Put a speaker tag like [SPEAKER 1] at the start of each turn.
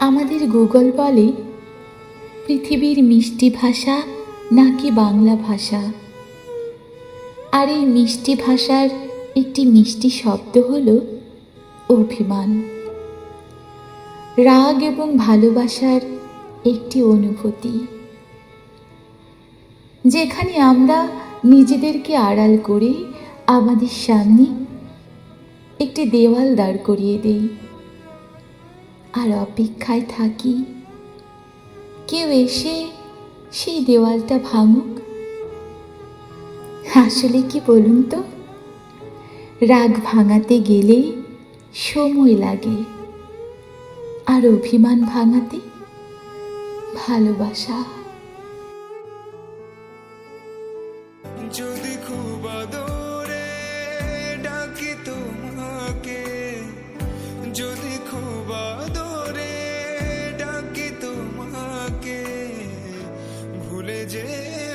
[SPEAKER 1] আমাদের গুগল বলে, পৃথিবীর মিষ্টি ভাষা নাকি বাংলা ভাষা? আর এই মিষ্টি ভাষার একটি মিষ্টি শব্দ হল অভিমান। রাগ এবং ভালোবাসার একটি অনুভূতি। যেখানে আমরা নিজেদেরকে আড়াল করে আমাদের সামনে একটি দেওয়াল দাঁড় করিয়ে দেই। আর অপেক্ষায় থাকি। কেউ এসে সেই দেওয়ালটা ভাঙুক। আসলে কি বলুন তো? রাগ ভাঙাতে গেলে সময় লাগে। আর অভিমান ভাঙাতে ভালোবাসা। যদি খুব আদর yeah.